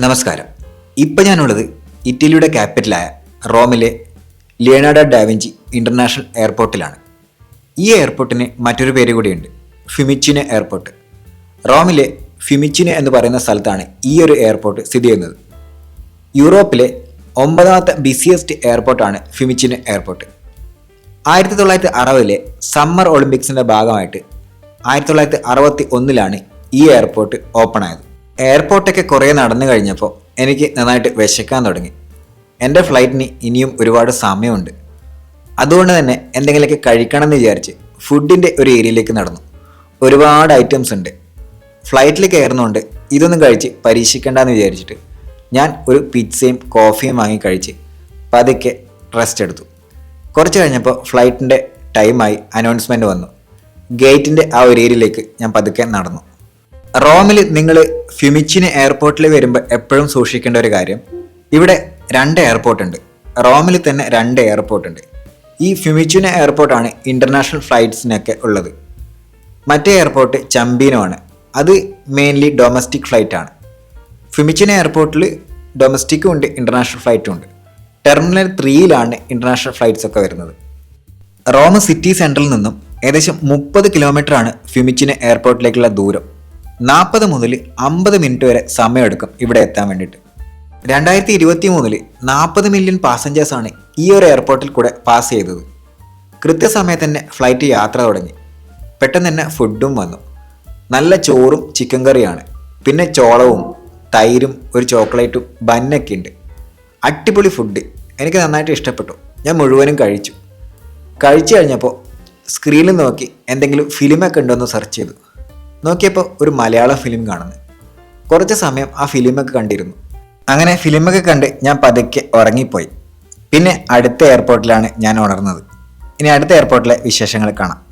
നമസ്കാരം. ഇപ്പം ഞാനുള്ളത് ഇറ്റലിയുടെ ക്യാപിറ്റലായ റോമിലെ ലിയനാർഡോ ഡാവിഞ്ചി ഇന്റർനാഷണൽ എയർപോർട്ടിലാണ്. ഈ എയർപോർട്ടിന് മറ്റൊരു പേര് കൂടിയുണ്ട് ഫിമിച്ചിന് എയർപോർട്ട്. റോമിലെ ഫിമിച്ചിന് എന്ന് പറയുന്ന സ്ഥലത്താണ് ഈ ഒരു എയർപോർട്ട് സ്ഥിതി ചെയ്യുന്നത്. യൂറോപ്പിലെ ഒമ്പതാമത്തെ ബിസിയസ്റ്റ് എയർപോർട്ടാണ് ഫിമിച്ചിന് എയർപോർട്ട്. ആയിരത്തി തൊള്ളായിരത്തി അറുപതിലെ സമ്മർ ഒളിമ്പിക്സിന്റെ ഭാഗമായിട്ട് ആയിരത്തി തൊള്ളായിരത്തി അറുപത്തി ഒന്നിലാണ് ഈ എയർപോർട്ട് ഓപ്പൺ ആയത്. എയർപോർട്ടൊക്കെ കുറേ നടന്നു കഴിഞ്ഞപ്പോൾ എനിക്ക് നന്നായിട്ട് വിശക്കാൻ തുടങ്ങി. എന്റെ ഫ്ലൈറ്റിന് ഇനിയും ഒരുപാട് സമയമുണ്ട്. അതുകൊണ്ട് തന്നെ എന്തെങ്കിലുമൊക്കെ കഴിക്കണം എന്ന് വിചാരിച്ച് ഫുഡിന്റെ ഒരു ഏരിയയിലേക്ക് നടന്നു. ഒരുപാട് ഐറ്റംസ് ഉണ്ട്. ഫ്ലൈറ്റിൽ കയറുന്നതുകൊണ്ട് ഇതൊന്നും കഴിച്ച് പരീക്ഷിക്കേണ്ടെന്ന് വിചാരിച്ചിട്ട് ഞാൻ ഒരു പിzzയും കോഫിയും വാങ്ങി കഴിച്ച് പതുക്കെ റെസ്റ്റ് എടുത്തു. കുറച്ച് കഴിഞ്ഞപ്പോൾ ഫ്ലൈറ്റിന്റെ ടൈമായി അനൗൺസ്മെന്റ് വന്നു. ഗേറ്റിന്റെ ആ ഒരു ഏരിയയിലേക്ക് ഞാൻ പതുക്കെ നടന്നു. റോമിൽ നിങ്ങൾ ഫിമിച്ചിന് എയർപോർട്ടിൽ വരുമ്പോൾ എപ്പോഴും സൂക്ഷിക്കേണ്ട ഒരു കാര്യം. ഇവിടെ രണ്ട് എയർപോർട്ട് ഉണ്ട്. റോമിൽ തന്നെ രണ്ട് എയർപോർട്ട് ഉണ്ട്. ഈ ഫ്യൂമിച്ചിന് എയർപോർട്ടാണ് ഇന്റർനാഷണൽ ഫ്ലൈറ്റ്സിനൊക്കെ ഉള്ളത്. മറ്റേ എയർപോർട്ട് ചമ്പീനോ ആണ്. അത് മെയിൻലി ഡൊമസ്റ്റിക് ഫ്ലൈറ്റ് ആണ്. ഫ്യൂമിച്ചിന എയർപോർട്ടിൽ ഡൊമസ്റ്റിക്കും ഉണ്ട് ഇന്റർനാഷണൽ ഫ്ലൈറ്റും ഉണ്ട്. ടെർമിനൽ ത്രീയിലാണ് ഇന്റർനാഷണൽ ഫ്ലൈറ്റ്സ് ഒക്കെ വരുന്നത്. റോം സിറ്റി സെന്ററിൽ നിന്നും ഏകദേശം മുപ്പത് കിലോമീറ്റർ ആണ് ഫിമിച്ചിന് എയർപോർട്ടിലേക്കുള്ള ദൂരം. നാൽപ്പത് മുതൽ അമ്പത് മിനിറ്റ് വരെ സമയമെടുക്കും ഇവിടെ എത്താൻ വേണ്ടിയിട്ട്. രണ്ടായിരത്തി ഇരുപത്തി മൂന്നിൽ നാൽപ്പത് മില്യൺ പാസഞ്ചേഴ്സാണ് ഈ ഒരു എയർപോർട്ടിൽ കൂടെ പാസ് ചെയ്തത്. കൃത്യസമയത്ത് തന്നെ ഫ്ലൈറ്റ് യാത്ര തുടങ്ങി. പെട്ടെന്ന് തന്നെ ഫുഡും വന്നു. നല്ല ചോറും ചിക്കൻ കറിയാണ്. പിന്നെ ചോളവും തൈരും ഒരു ചോക്ലേറ്റും ബന്നൊക്കെ ഉണ്ട്. അടിപൊളി ഫുഡ്. എനിക്ക് നന്നായിട്ട് ഇഷ്ടപ്പെട്ടു. ഞാൻ മുഴുവനും കഴിച്ചു. കഴിച്ചു കഴിഞ്ഞപ്പോൾ സ്ക്രീനിൽ നോക്കി എന്തെങ്കിലും ഫിലിമൊക്കെ ഉണ്ടോ എന്ന് സെർച്ച് ചെയ്തു. നോക്കിയപ്പോൾ ഒരു മലയാള ഫിലിം കാണുന്നു. കുറച്ച് സമയം ആ ഫിലിമൊക്കെ കണ്ടിരുന്നു. അങ്ങനെ ഫിലിമൊക്കെ കണ്ട് ഞാൻ പതുക്കെ ഉറങ്ങിപ്പോയി. പിന്നെ അടുത്ത എയർപോർട്ടിലാണ് ഞാൻ ഉണർന്നത്. ഇനി അടുത്ത എയർപോർട്ടിലെ വിശേഷങ്ങൾ കാണാം.